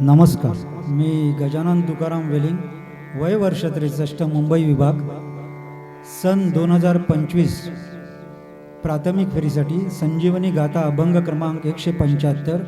नमस्कार मी गजानन तुकाराम वेलिंग वय वर्ष त्रेसष्ट मुंबई विभाग सन दोन हजार पंचवीस. प्राथमिक फेरीसाठी संजीवनी गाथा अभंग क्रमांक एकशे पंच्याहत्तर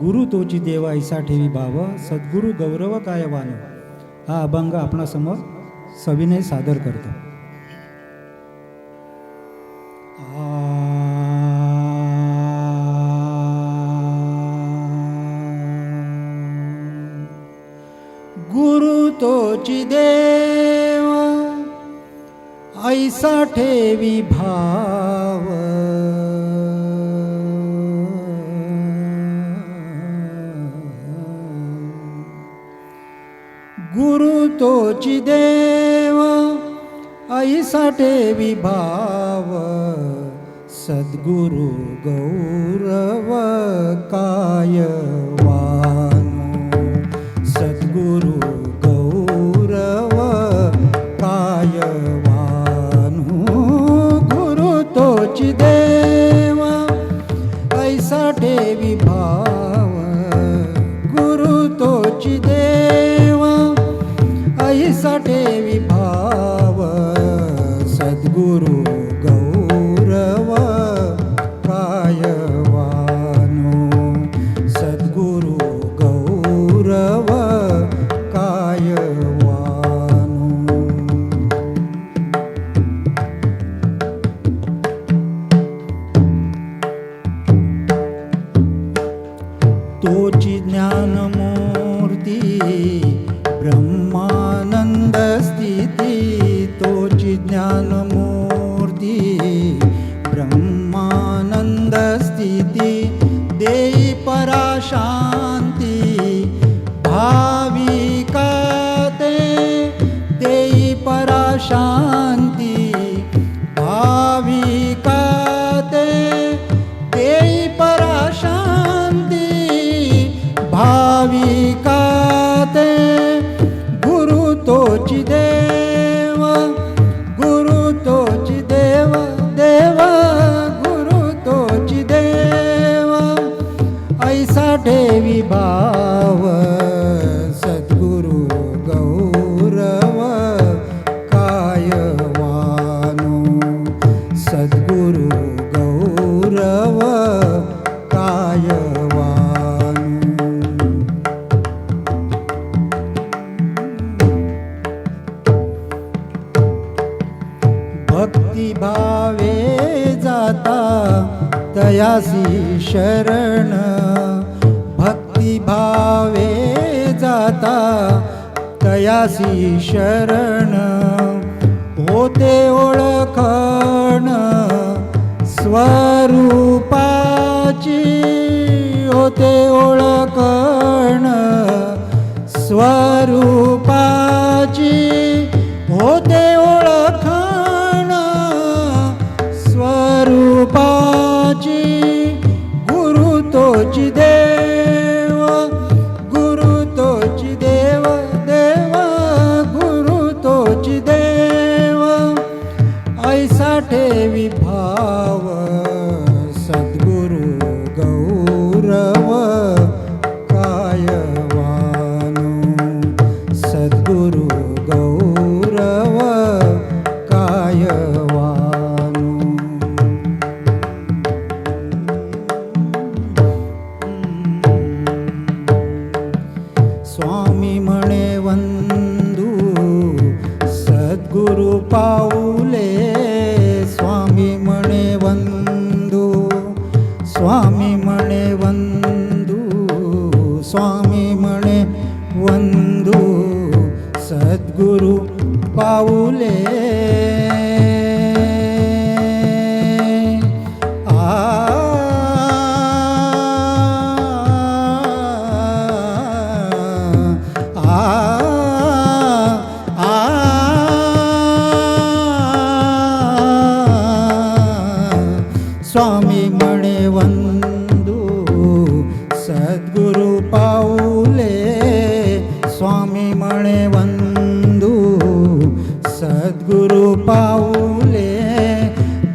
गुरु तोची देवा ऐसा ठेवी भाव सद्गुरु गौरव काय वान हा अभंग आपणासमोर सविनय सादर करतो. तोची देव ऐसा ठेवी भाव। गुरु तोची देव ऐसा ठेवी भाव। सद्गुरु गौरव काय? तोची देवा ऐसा ठेवी भाव। गुरु तोची देवा ऐसा ठेवी भाव। सद्गुरु गौरव काय वानो सद्गुरु गौरव। तोची ज्ञानमूर्ती ब्रह्मानंद स्थिती तोची ज्ञानमूर्ती ब्रह्मानंद स्थिती देई पराशांती भाविका ते देई पराशांती साठे विभाव भाव सद्गुरु गौरव काय वानो? सद्गुरु गौरव काय वानो? भक्तिभावे जाता तयासी शरण. भक्तिभावे जाता तयासी शरण. होते ओळखण स्वरूपाची होते ओळखण. ठेवी भाव सद्गुरु गौरव काय वानो सद्गुरु गौरव काय वानो स्वामी म्हणे वंदू सद्गुरु पाऊले स्वामी म्हणे वंदू। सद्गुरु पाऊले स्वामी म्हणे वंदू। सद्गुरु पाऊले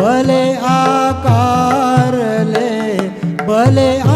भले आकारले भले आ